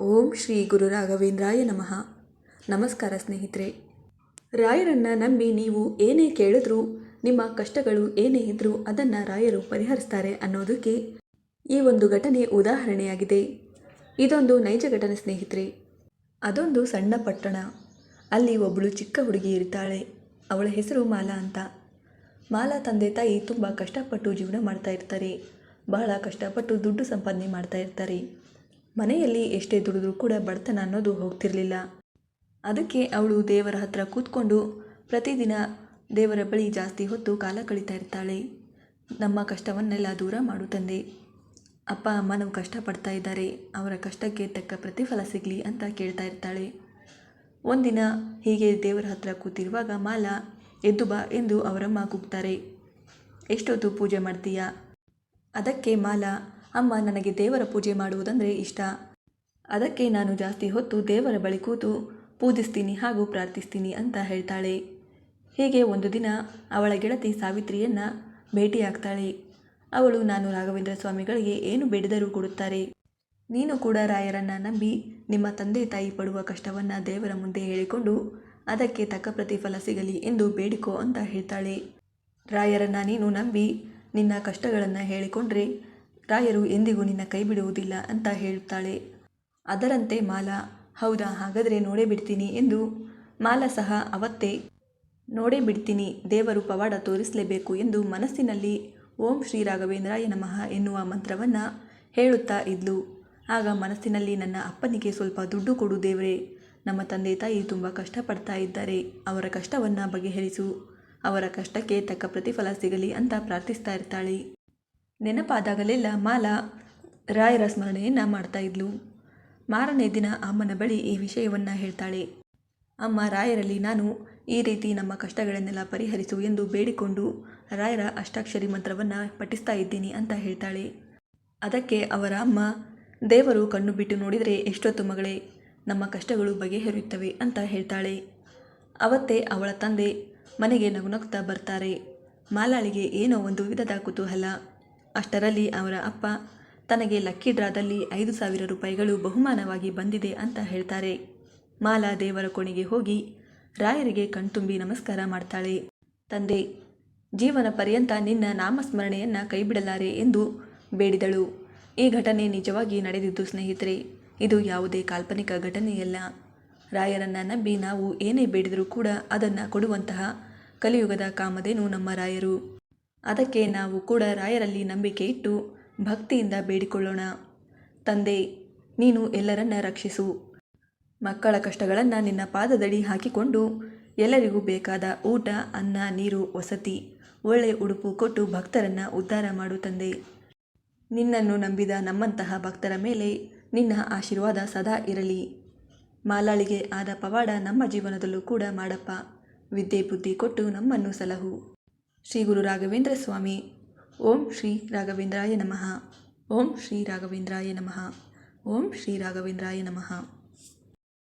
ಓಂ ಶ್ರೀ ಗುರು ರಾಘವೇಂದ್ರಾಯ ನಮಃ. ನಮಸ್ಕಾರ ಸ್ನೇಹಿತರೆ. ರಾಯರನ್ನು ನಂಬಿ ನೀವು ಏನೇ ಕೇಳಿದ್ರೂ, ನಿಮ್ಮ ಕಷ್ಟಗಳು ಏನೇ ಇದ್ದರೂ ಅದನ್ನು ರಾಯರು ಪರಿಹರಿಸ್ತಾರೆ ಅನ್ನೋದಕ್ಕೆ ಈ ಒಂದು ಘಟನೆ ಉದಾಹರಣೆಯಾಗಿದೆ. ಇದೊಂದು ನೈಜ ಘಟನೆ ಸ್ನೇಹಿತರೆ. ಅದೊಂದು ಸಣ್ಣ ಪಟ್ಟಣ. ಅಲ್ಲಿ ಒಬ್ಬಳು ಚಿಕ್ಕ ಹುಡುಗಿ ಇರ್ತಾಳೆ. ಅವಳ ಹೆಸರು ಮಾಲಾ ಅಂತ. ಮಾಲಾ ತಂದೆ ತಾಯಿ ತುಂಬ ಕಷ್ಟಪಟ್ಟು ಜೀವನ ಮಾಡ್ತಾ ಇರ್ತಾರೆ. ಬಹಳ ಕಷ್ಟಪಟ್ಟು ದುಡ್ಡು ಸಂಪಾದನೆ ಮಾಡ್ತಾ ಇರ್ತಾರೆ. ಮನೆಯಲ್ಲಿ ಎಷ್ಟೇ ದುಡಿದ್ರೂ ಕೂಡ ಬಡತನ ಅನ್ನೋದು ಹೋಗ್ತಿರಲಿಲ್ಲ. ಅದಕ್ಕೆ ಅವಳು ದೇವರ ಹತ್ರ ಕೂತ್ಕೊಂಡು ಪ್ರತಿದಿನ ದೇವರ ಬಳಿ ಜಾಸ್ತಿ ಹೊತ್ತು ಕಾಲ ಕಳೀತಾ ಇರ್ತಾಳೆ. ನಮ್ಮ ಕಷ್ಟವನ್ನೆಲ್ಲ ದೂರ ಮಾಡು ತಂದೆ. ಅಪ್ಪ, ಅಮ್ಮನೂ ಕಷ್ಟಪಡ್ತಾ ಇದ್ದಾರೆ. ಅವರ ಕಷ್ಟಕ್ಕೆ ತಕ್ಕ ಪ್ರತಿಫಲ ಸಿಗಲಿ ಅಂತ ಕೇಳ್ತಾ ಇರ್ತಾಳೆ. ಒಂದಿನ ಹೀಗೆ ದೇವರ ಹತ್ರ ಕೂತಿರುವಾಗ ಮಾಲಾ, ಎದ್ದು ಬಾ ಎಂದು ಅವರಮ್ಮ ಕೂಗ್ತಾರೆ. ಎಷ್ಟೊತ್ತು ಪೂಜೆ ಮಾಡ್ತೀಯಾ? ಅದಕ್ಕೆ ಮಾಲಾ ಅಮ್ಮ ನನಗೆ ದೇವರ ಪೂಜೆ ಮಾಡುವುದಂದರೆ ಇಷ್ಟ. ಅದಕ್ಕೆ ನಾನು ಜಾಸ್ತಿ ಹೊತ್ತು ದೇವರ ಬಳಿ ಕೂತು ಪೂಜಿಸ್ತೀನಿ ಹಾಗೂ ಪ್ರಾರ್ಥಿಸ್ತೀನಿ ಅಂತ ಹೇಳ್ತಾಳೆ. ಹೀಗೆ ಒಂದು ದಿನ ಅವಳ ಗೆಳತಿ ಸಾವಿತ್ರಿಯನ್ನು ಭೇಟಿಯಾಗ್ತಾಳೆ. ಅವಳು, ನಾನು ರಾಘವೇಂದ್ರ ಸ್ವಾಮಿಗಳಿಗೆ ಏನು ಬೇಡಿದರೂ ಕೊಡುತ್ತಾರೆ. ನೀನು ಕೂಡ ರಾಯರನ್ನು ನಂಬಿ ನಿಮ್ಮ ತಂದೆ ತಾಯಿ ಪಡುವ ಕಷ್ಟವನ್ನು ದೇವರ ಮುಂದೆ ಹೇಳಿಕೊಂಡು ಅದಕ್ಕೆ ತಕ್ಕ ಪ್ರತಿಫಲ ಸಿಗಲಿ ಎಂದು ಬೇಡಿಕೋ ಅಂತ ಹೇಳ್ತಾಳೆ. ರಾಯರನ್ನು ನೀನು ನಂಬಿ ನಿನ್ನ ಕಷ್ಟಗಳನ್ನು ಹೇಳಿಕೊಂಡ್ರೆ ರಾಯರು ಎಂದಿಗೂ ನಿನ್ನ ಕೈ ಬಿಡುವುದಿಲ್ಲ ಅಂತ ಹೇಳುತ್ತಾಳೆ. ಅದರಂತೆ ಮಾಲಾ, ಹೌದಾ, ಹಾಗಾದರೆ ನೋಡೇ ಬಿಡ್ತೀನಿ ಎಂದು ಮಾಲಾ ಸಹ ಅವತ್ತೇ ನೋಡೇ ಬಿಡ್ತೀನಿ ದೇವರು ಪವಾಡ ತೋರಿಸಲೇಬೇಕು ಎಂದು ಮನಸ್ಸಿನಲ್ಲಿ ಓಂ ಶ್ರೀ ರಾಘವೇಂದ್ರಾಯ ನಮಃ ಎನ್ನುವ ಮಂತ್ರವನ್ನು ಹೇಳುತ್ತಾ ಇದ್ಲು. ಆಗ ಮನಸ್ಸಿನಲ್ಲಿ ನನ್ನ ಅಪ್ಪನಿಗೆ ಸ್ವಲ್ಪ ದುಡ್ಡು ಕೊಡು ದೇವರೇ, ನಮ್ಮ ತಂದೆ ತಾಯಿ ತುಂಬ ಕಷ್ಟಪಡ್ತಾ ಇದ್ದಾರೆ, ಅವರ ಕಷ್ಟವನ್ನು ಬಗೆಹರಿಸು, ಅವರ ಕಷ್ಟಕ್ಕೆ ತಕ್ಕ ಪ್ರತಿಫಲ ಸಿಗಲಿ ಅಂತ ಪ್ರಾರ್ಥಿಸ್ತಾ ಇರ್ತಾಳೆ. ನೆನಪಾದಾಗಲೆಲ್ಲ ಮಾಲಾ ರಾಯರ ಸ್ಮರಣೆಯನ್ನು ಮಾಡ್ತಾ ಇದ್ಲು. ಮಾರನೇ ದಿನ ಅಮ್ಮನ ಬಳಿ ಈ ವಿಷಯವನ್ನು ಹೇಳ್ತಾಳೆ. ಅಮ್ಮ, ರಾಯರಲ್ಲಿ ನಾನು ಈ ರೀತಿ ನಮ್ಮ ಕಷ್ಟಗಳನ್ನೆಲ್ಲ ಪರಿಹರಿಸು ಎಂದು ಬೇಡಿಕೊಂಡು ರಾಯರ ಅಷ್ಟಾಕ್ಷರಿ ಮಂತ್ರವನ್ನು ಪಠಿಸ್ತಾ ಇದ್ದೀನಿ ಅಂತ ಹೇಳ್ತಾಳೆ. ಅದಕ್ಕೆ ಅವರ ಅಮ್ಮ, ದೇವರು ಕಣ್ಣು ಬಿಟ್ಟು ನೋಡಿದರೆ ಎಷ್ಟೊತ್ತು ಮಗಳೇ, ನಮ್ಮ ಕಷ್ಟಗಳು ಬಗೆಹರಿಯುತ್ತವೆ ಅಂತ ಹೇಳ್ತಾಳೆ. ಅವತ್ತೇ ಅವಳ ತಂದೆ ಮನೆಗೆ ನಗುನಗ್ತಾ ಬರ್ತಾರೆ. ಮಾಲಾಳಿಗೆ ಏನೋ ಒಂದು ವಿಧದ ಕುತೂಹಲ. ಅಷ್ಟರಲ್ಲಿ ಅವರ ಅಪ್ಪ, ತನಗೆ ಲಕ್ಕಿ ಡ್ರಾದಲ್ಲಿ ಐದು ಸಾವಿರ ರೂಪಾಯಿಗಳು ಬಹುಮಾನವಾಗಿ ಬಂದಿದೆ ಅಂತ ಹೇಳ್ತಾರೆ. ಮಾಲಾ ದೇವರ ಕೋಣೆಗೆ ಹೋಗಿ ರಾಯರಿಗೆ ಕಣ್ತುಂಬಿ ನಮಸ್ಕಾರ ಮಾಡ್ತಾಳೆ. ತಂದೆ, ಜೀವನ ಪರ್ಯಂತ ನಿನ್ನ ನಾಮಸ್ಮರಣೆಯನ್ನು ಕೈಬಿಡಲಾರೆ ಎಂದು ಬೇಡಿದಳು. ಈ ಘಟನೆ ನಿಜವಾಗಿ ನಡೆದಿದ್ದು ಸ್ನೇಹಿತರೆ, ಇದು ಯಾವುದೇ ಕಾಲ್ಪನಿಕ ಘಟನೆಯಲ್ಲ. ರಾಯರನ್ನು ನಂಬಿ ನಾವು ಏನೇ ಬೇಡಿದರೂ ಕೂಡ ಅದನ್ನು ಕೊಡುವಂತಹ ಕಲಿಯುಗದ ಕಾಮಧೇನು ನಮ್ಮ ರಾಯರು. ಅದಕ್ಕೆ ನಾವು ಕೂಡ ರಾಯರಲ್ಲಿ ನಂಬಿಕೆ ಇಟ್ಟು ಭಕ್ತಿಯಿಂದ ಬೇಡಿಕೊಳ್ಳೋಣ. ತಂದೆ, ನೀನು ಎಲ್ಲರನ್ನ ರಕ್ಷಿಸು. ಮಕ್ಕಳ ಕಷ್ಟಗಳನ್ನು ನಿನ್ನ ಪಾದದಡಿ ಹಾಕಿಕೊಂಡು ಎಲ್ಲರಿಗೂ ಬೇಕಾದ ಊಟ, ಅನ್ನ, ನೀರು, ವಸತಿ, ಒಳ್ಳೆ ಉಡುಪು ಕೊಟ್ಟು ಭಕ್ತರನ್ನು ಉದ್ಧಾರ ಮಾಡು ತಂದೆ. ನಿನ್ನನ್ನು ನಂಬಿದ ನಮ್ಮಂತಹ ಭಕ್ತರ ಮೇಲೆ ನಿನ್ನ ಆಶೀರ್ವಾದ ಸದಾ ಇರಲಿ. ಮಾಲಾಳಿಗೆ ಆದ ಪವಾಡ ನಮ್ಮ ಜೀವನದಲ್ಲೂ ಕೂಡ ಮಾಡಪ್ಪ. ವಿದ್ಯೆ ಬುದ್ಧಿ ಕೊಟ್ಟು ನಮ್ಮನ್ನು ಸಲಹು. ಶ್ರೀ ಗುರು ರಾಘವೇಂದ್ರ ಸ್ವಾಮಿ ಓಂ ಶ್ರೀ ರಾಘವೇಂದ್ರಾಯ ನಮಃ ಓಂ ಶ್ರೀ ರಾಘವೇಂದ್ರಾಯ ನಮಃ ಓಂ ಶ್ರೀ ರಾಘವೇಂದ್ರಾಯ ನಮಃ